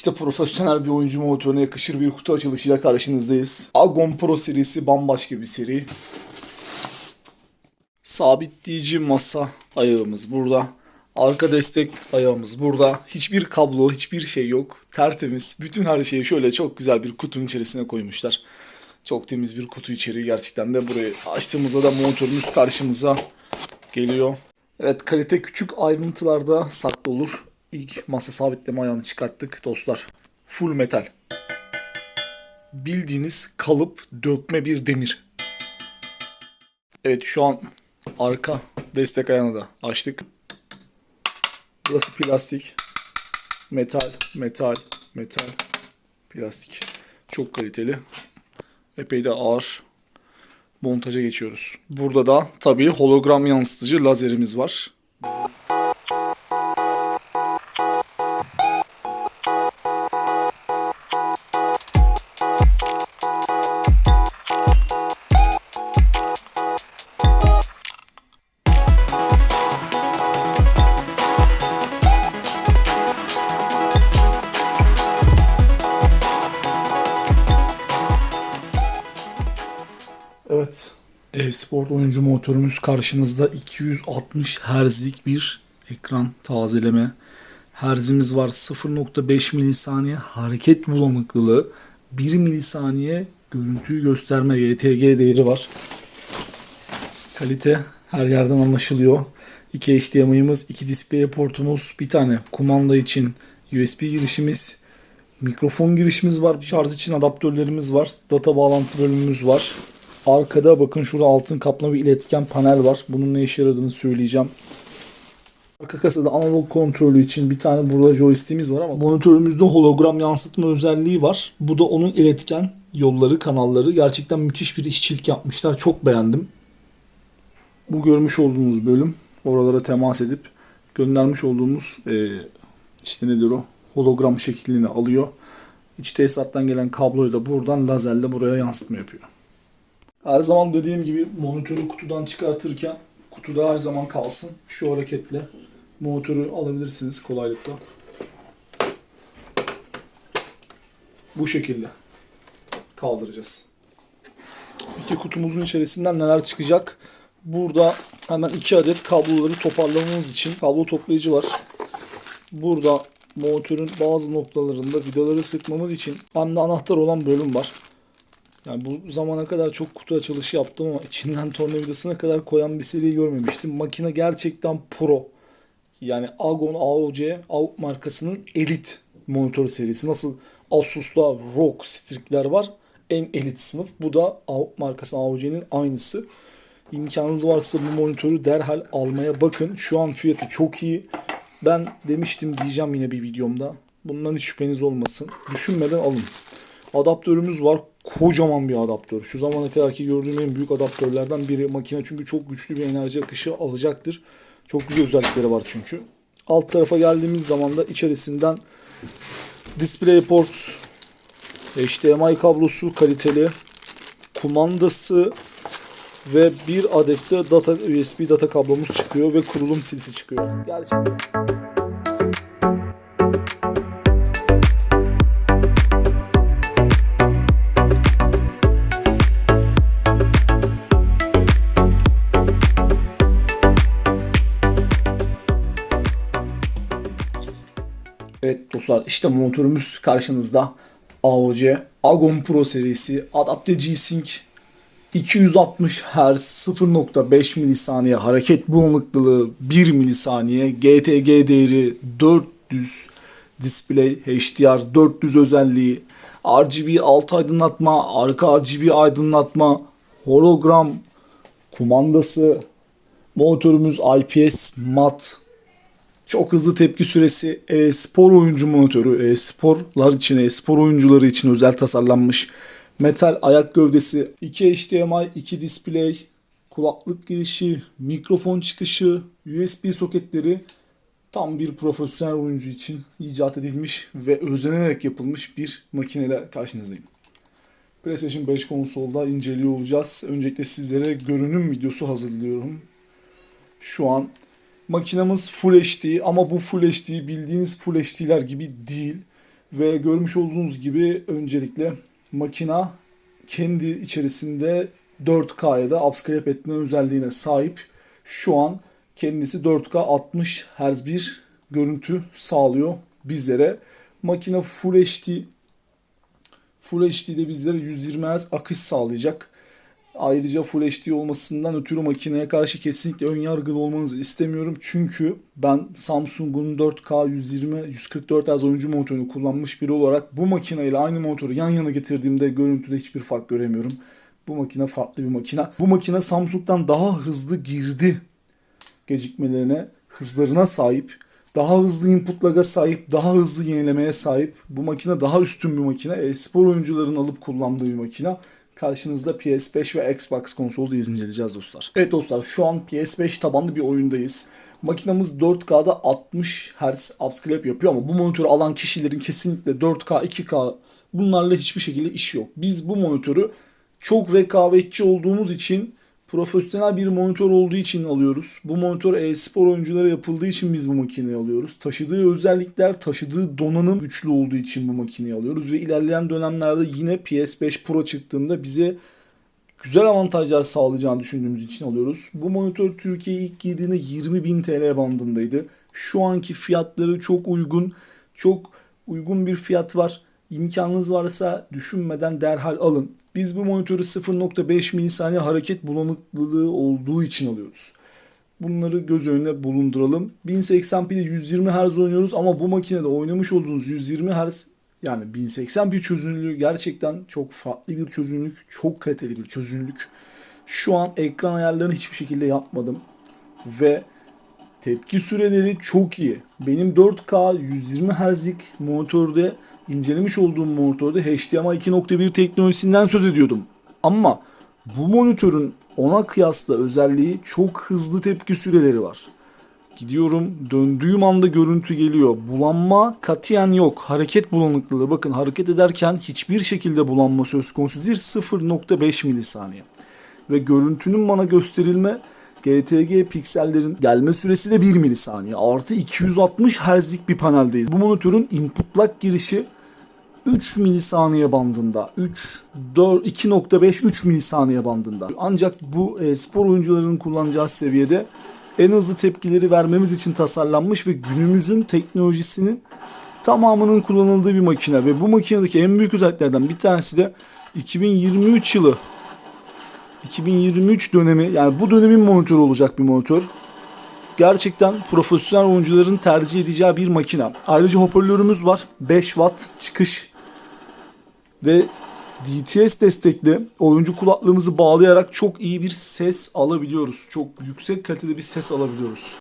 İşte profesyonel bir oyuncu monitörüne yakışır bir kutu açılışıyla karşınızdayız. Agon Pro serisi bambaşka bir seri. Sabitleyici masa ayağımız burada. Arka destek ayağımız burada. Hiçbir kablo, hiçbir şey yok. Tertemiz. Bütün her şeyi şöyle çok güzel bir kutunun içerisine koymuşlar. Çok temiz bir kutu içeriği gerçekten de burayı açtığımızda da monitörümüz karşımıza geliyor. Evet kalite küçük ayrıntılarda saklı olur. İlk masa sabitleme ayağını çıkarttık dostlar. Full metal. Bildiğiniz kalıp dökme bir demir. Evet şu an arka destek ayağını da açtık. Burası plastik. Metal, metal, metal, plastik. Çok kaliteli. Epey de ağır. Montaja geçiyoruz. Burada da tabii hologram yansıtıcı lazerimiz var. E-sport oyuncu motorumuz karşınızda 260 Hz'lik bir ekran tazeleme. Herzimiz var 0.5 milisaniye hareket bulanıklılığı, 1 milisaniye görüntüyü gösterme YTG değeri var. Kalite her yerden anlaşılıyor. 2 HDMI'miz, 2 display portumuz, bir tane kumanda için USB girişimiz, mikrofon girişimiz var, şarj için adaptörlerimiz var, data bağlantı bölümümüz var. Arkada bakın şurada altın kaplı bir iletken panel var. Bunun ne işe yaradığını söyleyeceğim. Arka kasada analog kontrolü için bir tane burada joystick'imiz var ama monitörümüzde hologram yansıtma özelliği var. Bu da onun iletken yolları, kanalları. Gerçekten müthiş bir işçilik yapmışlar. Çok beğendim. Bu görmüş olduğunuz bölüm oralara temas edip göndermiş olduğumuz e, işte nedir o hologram şeklini alıyor. İç tesisattan gelen kabloyu da buradan lazerle buraya yansıtma yapıyor. Her zaman dediğim gibi monitörü kutudan çıkartırken kutuda her zaman kalsın. Şu hareketle monitörü alabilirsiniz kolaylıkla. Bu şekilde kaldıracağız. İki kutumuzun içerisinden neler çıkacak? Burada hemen iki adet kabloları toparlamamız için kablo toplayıcı var. Burada monitörün bazı noktalarında vidaları sıkmamız için hem de anahtar olan bölüm var. Yani bu zamana kadar çok kutu açılışı yaptım ama içinden tornavidasına kadar koyan bir seri görmemiştim. Makine gerçekten pro. Yani Agon AOC markasının elit monitör serisi. Nasıl Asus'ta ROG Strix'ler var. En elit sınıf. Bu da AUG AOC'nin aynısı. İmkanınız varsa bu monitörü derhal almaya bakın. Şu an fiyatı çok iyi. Ben demiştim diyeceğim yine bir videomda. Bundan hiç şüpheniz olmasın. Düşünmeden alın. Adaptörümüz var. Kocaman bir adaptör. Şu zamana kadarki gördüğüm en büyük adaptörlerden biri. Makine çünkü çok güçlü bir enerji akışı alacaktır. Çok güzel özellikleri var çünkü. Alt tarafa geldiğimiz zaman da içerisinden DisplayPort, HDMI kablosu kaliteli, kumandası ve bir adet de data USB data kablomuz çıkıyor ve kurulum silisi çıkıyor. Gerçekten dostlar işte monitörümüz karşınızda. AOC Agon Pro serisi Adapte G-Sync 260 Hz 0.5 milisaniye hareket bulanıklılığı 1 milisaniye GTG değeri 400 display HDR 400 özelliği RGB alt aydınlatma arka RGB aydınlatma hologram kumandası monitörümüz IPS mat çok hızlı tepki süresi e-spor oyuncu monitörü, e-sporlar için, e-spor oyuncuları için özel tasarlanmış metal ayak gövdesi, 2 HDMI, 2 display, kulaklık girişi, mikrofon çıkışı, USB soketleri tam bir profesyonel oyuncu için icat edilmiş ve özenerek yapılmış bir makineyle karşınızdayım. PlayStation 5 konsolda inceliyor olacağız. Öncelikle sizlere görünüm videosu hazırlıyorum. Şu an Makinamız Full HD ama bu Full HD bildiğiniz Full HD'ler gibi değil. Ve görmüş olduğunuz gibi öncelikle makina kendi içerisinde 4K'ya da upscape etme özelliğine sahip. Şu an kendisi 4K 60 Hz bir görüntü sağlıyor bizlere. Makine Full HD Full HD'de bizlere 120 Hz akış sağlayacak. Ayrıca Full HD olmasından ötürü makineye karşı kesinlikle ön yargılı olmanızı istemiyorum. Çünkü ben Samsung'un 4K 120 144 Hz oyuncu monitörünü kullanmış biri olarak bu makineyle aynı monitörü yan yana getirdiğimde görüntüde hiçbir fark göremiyorum. Bu makine farklı bir makine. Bu makine Samsung'dan daha hızlı girdi gecikmelerine, hızlarına sahip, daha hızlı input lag'a sahip, daha hızlı yenilemeye sahip. Bu makine daha üstün bir makine. E-spor oyuncuların alıp kullandığı bir makine. Karşınızda PS5 ve Xbox konsolu da inceleyeceğiz dostlar. Evet dostlar şu an PS5 tabanlı bir oyundayız. Makinamız 4K'da 60 Hz upscape yapıyor ama bu monitörü alan kişilerin kesinlikle 4K, 2K bunlarla hiçbir şekilde işi yok. Biz bu monitörü çok rekabetçi olduğumuz için profesyonel bir monitör olduğu için alıyoruz. Bu monitör e-spor oyunculara yapıldığı için biz bu makineyi alıyoruz. Taşıdığı özellikler, taşıdığı donanım güçlü olduğu için bu makineyi alıyoruz. Ve ilerleyen dönemlerde yine PS5 Pro çıktığında bize güzel avantajlar sağlayacağını düşündüğümüz için alıyoruz. Bu monitör Türkiye'ye ilk girdiğinde 20.000 TL bandındaydı. Şu anki fiyatları çok uygun. Çok uygun bir fiyat var. İmkanınız varsa düşünmeden derhal alın. Biz bu monitörü 0.5 milisaniye hareket bulanıklılığı olduğu için alıyoruz. Bunları göz önüne bulunduralım. 1080p'de 120 Hz oynuyoruz ama bu makinede oynamış olduğunuz 120 Hz yani 1080p çözünürlüğü gerçekten çok farklı bir çözünürlük, çok kaliteli bir çözünürlük. Şu an ekran ayarlarını hiçbir şekilde yapmadım ve tepki süreleri çok iyi. Benim 4K 120 Hz'lik monitörde incelemiş olduğum monitörde HDMI 2.1 teknolojisinden söz ediyordum. Ama bu monitörün ona kıyasla özelliği çok hızlı tepki süreleri var. Gidiyorum döndüğüm anda görüntü geliyor. Bulanma katiyen yok. Hareket bulanıklığı bakın hareket ederken hiçbir şekilde bulanma söz konusu değil 0.5 milisaniye. Ve görüntünün bana gösterilme GTG piksellerin gelme süresi de 1 milisaniye. Artı 260 Hz'lik bir paneldeyiz. Bu monitörün input lag girişi 3 milisaniye bandında. 3, 4, 2.5, 3 milisaniye bandında. Ancak bu e, spor oyuncularının kullanacağı seviyede en hızlı tepkileri vermemiz için tasarlanmış ve günümüzün teknolojisinin tamamının kullanıldığı bir makine. Ve bu makinedeki en büyük özelliklerden bir tanesi de 2023 yılı 2023 dönemi yani bu dönemin monitörü olacak bir monitör. Gerçekten profesyonel oyuncuların tercih edeceği bir makine. Ayrıca hoparlörümüz var. 5 watt çıkış ve DTS destekli oyuncu kulaklığımızı bağlayarak çok iyi bir ses alabiliyoruz. Çok yüksek kalitede bir ses alabiliyoruz.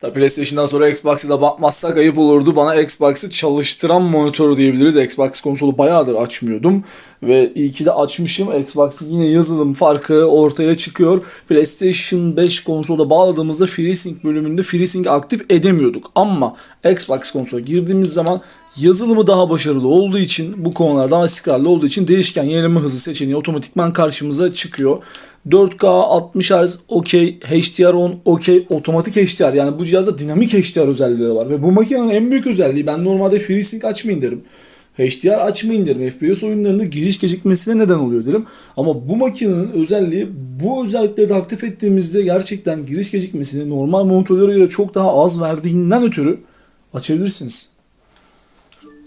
Tabi PlayStation'dan sonra Xbox'a da bakmazsak ayıp olurdu. Bana Xbox'ı çalıştıran monitör diyebiliriz. Xbox konsolu bayağıdır açmıyordum. Ve iyi ki de açmışım. Xbox'ın yine yazılım farkı ortaya çıkıyor. PlayStation 5 konsola bağladığımızda FreeSync bölümünde FreeSync aktif edemiyorduk. Ama Xbox konsola girdiğimiz zaman yazılımı daha başarılı olduğu için bu konularda istikrarlı olduğu için değişken yenileme hızı seçeneği otomatikman karşımıza çıkıyor. 4K 60 Hz okey, HDR10 okey, otomatik HDR yani bu cihazda dinamik HDR özelliği var ve bu makinenin en büyük özelliği ben normalde FreeSync açmayın derim. HDR açmayın derim. FPS oyunlarında giriş gecikmesine neden oluyor derim. Ama bu makinenin özelliği bu özellikleri de aktif ettiğimizde gerçekten giriş gecikmesini normal monitörlere göre çok daha az verdiğinden ötürü açabilirsiniz.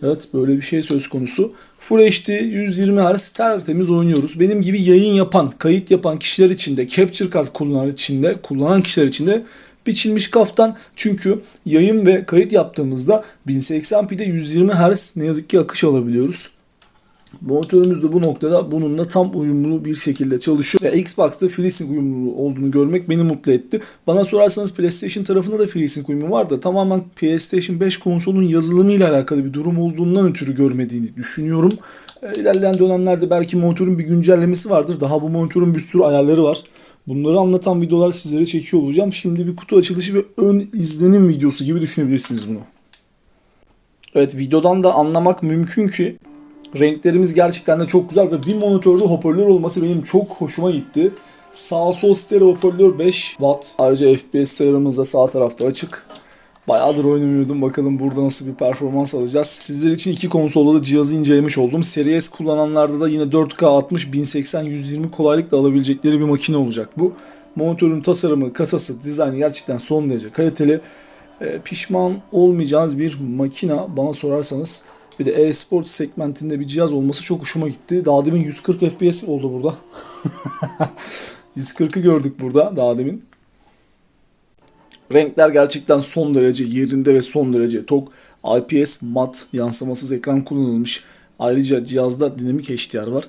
Evet böyle bir şey söz konusu. Full HD 120 Hz tertemiz oynuyoruz. Benim gibi yayın yapan, kayıt yapan kişiler için de, capture card kullanan için de, kullanan kişiler için de biçilmiş kaftan. Çünkü yayın ve kayıt yaptığımızda 1080p'de 120 Hz ne yazık ki akış alabiliyoruz. Monitörümüz de bu noktada bununla tam uyumlu bir şekilde çalışıyor. Ve Xbox'ta FreeSync uyumlu olduğunu görmek beni mutlu etti. Bana sorarsanız PlayStation tarafında da FreeSync uyumu var da tamamen PlayStation 5 konsolun yazılımıyla alakalı bir durum olduğundan ötürü görmediğini düşünüyorum. E, İlerleyen dönemlerde belki monitörün bir güncellemesi vardır. Daha bu monitörün bir sürü ayarları var. Bunları anlatan videolar sizlere çekiyor olacağım. Şimdi bir kutu açılışı ve ön izlenim videosu gibi düşünebilirsiniz bunu. Evet videodan da anlamak mümkün ki renklerimiz gerçekten de çok güzel ve bir monitörde hoparlör olması benim çok hoşuma gitti. Sağ sol stereo hoparlör 5 watt. Ayrıca FPS sayarımız da sağ tarafta açık. Bayağıdır oynamıyordum. Bakalım burada nasıl bir performans alacağız. Sizler için iki konsolda da cihazı incelemiş oldum. Series kullananlarda da yine 4K 60 1080 120 kolaylıkla alabilecekleri bir makine olacak bu. Monitörün tasarımı, kasası, dizaynı gerçekten son derece kaliteli. E, pişman olmayacağınız bir makina bana sorarsanız. Bir de e-sport segmentinde bir cihaz olması çok hoşuma gitti. Daha demin 140 FPS oldu burada. 140'ı gördük burada daha demin. Renkler gerçekten son derece yerinde ve son derece tok. IPS mat yansımasız ekran kullanılmış. Ayrıca cihazda dinamik HDR var.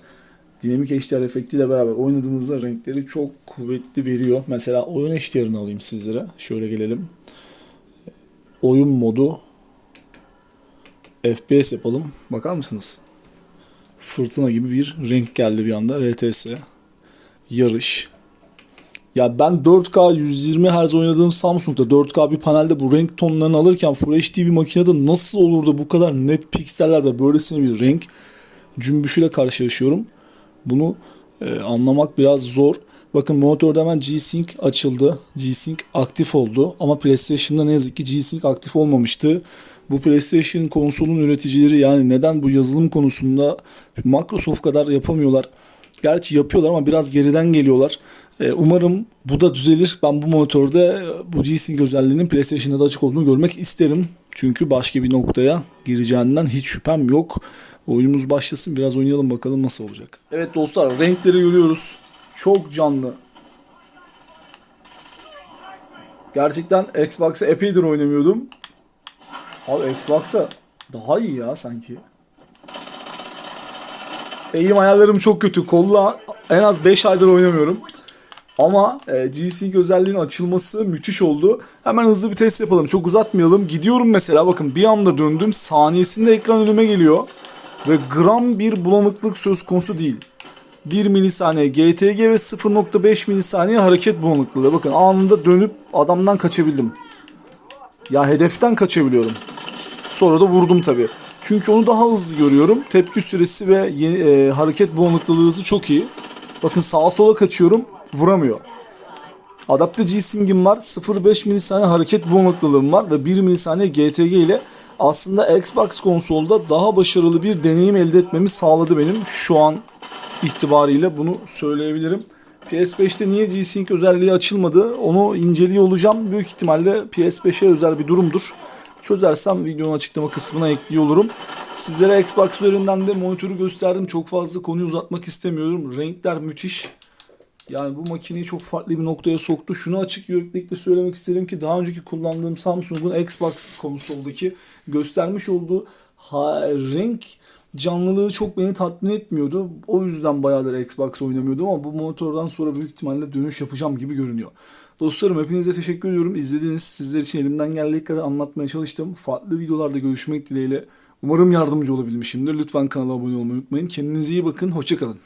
Dinamik HDR efektiyle beraber oynadığınızda renkleri çok kuvvetli veriyor. Mesela oyun HDR'ını alayım sizlere. Şöyle gelelim. Oyun modu FPS yapalım. Bakar mısınız? Fırtına gibi bir renk geldi bir anda. RTS. Yarış. Ya ben 4K 120 Hz oynadığım Samsung'da 4K bir panelde bu renk tonlarını alırken Full HD bir makinede nasıl olur da bu kadar net pikseller ve böylesine bir renk cümbüşüyle karşılaşıyorum. Bunu e, anlamak biraz zor. Bakın monitörde hemen G-Sync açıldı. G-Sync aktif oldu. Ama PlayStation'da ne yazık ki G-Sync aktif olmamıştı. Bu PlayStation konsolun üreticileri yani neden bu yazılım konusunda Microsoft kadar yapamıyorlar? Gerçi yapıyorlar ama biraz geriden geliyorlar. Ee, umarım bu da düzelir. Ben bu monitörde bu G-Sync özelliğinin PlayStation'da da açık olduğunu görmek isterim. Çünkü başka bir noktaya gireceğinden hiç şüphem yok. Oyunumuz başlasın biraz oynayalım bakalım nasıl olacak. Evet dostlar renkleri görüyoruz. Çok canlı. Gerçekten Xbox'a epeydir oynamıyordum. Abi Xbox'a daha iyi ya sanki. Eğim ayarlarım çok kötü. Kolla en az 5 aydır oynamıyorum. Ama e, G-Sync özelliğinin açılması müthiş oldu. Hemen hızlı bir test yapalım. Çok uzatmayalım. Gidiyorum mesela bakın bir anda döndüm. Saniyesinde ekran önüme geliyor. Ve gram bir bulanıklık söz konusu değil. 1 milisaniye GTG ve 0.5 milisaniye hareket bulanıklığı. Bakın anında dönüp adamdan kaçabildim. Ya hedeften kaçabiliyorum. Sonra da vurdum tabi. Çünkü onu daha hızlı görüyorum. Tepki süresi ve yeni, e, hareket bulanıklığı hızı çok iyi. Bakın sağa sola kaçıyorum. Vuramıyor. Adapte G-Sync'im var. 0.5 milisaniye hareket bulanıklılığım var. Ve 1 milisaniye GTG ile aslında Xbox konsolda daha başarılı bir deneyim elde etmemi sağladı benim. Şu an itibariyle bunu söyleyebilirim. PS5'te niye G-Sync özelliği açılmadı onu inceliyor olacağım. Büyük ihtimalle PS5'e özel bir durumdur. Çözersem videonun açıklama kısmına ekliyor olurum. Sizlere Xbox üzerinden de monitörü gösterdim. Çok fazla konuyu uzatmak istemiyorum. Renkler müthiş. Yani bu makineyi çok farklı bir noktaya soktu. Şunu açık yüreklilikle söylemek isterim ki daha önceki kullandığım Samsung'un Xbox konsoldaki göstermiş olduğu renk canlılığı çok beni tatmin etmiyordu. O yüzden bayağıdır Xbox oynamıyordum ama bu monitörden sonra büyük ihtimalle dönüş yapacağım gibi görünüyor. Dostlarım hepinize teşekkür ediyorum. İzlediğiniz sizler için elimden geldiği kadar anlatmaya çalıştım. Farklı videolarda görüşmek dileğiyle. Umarım yardımcı olabilmişimdir. Lütfen kanala abone olmayı unutmayın. Kendinize iyi bakın. Hoşçakalın.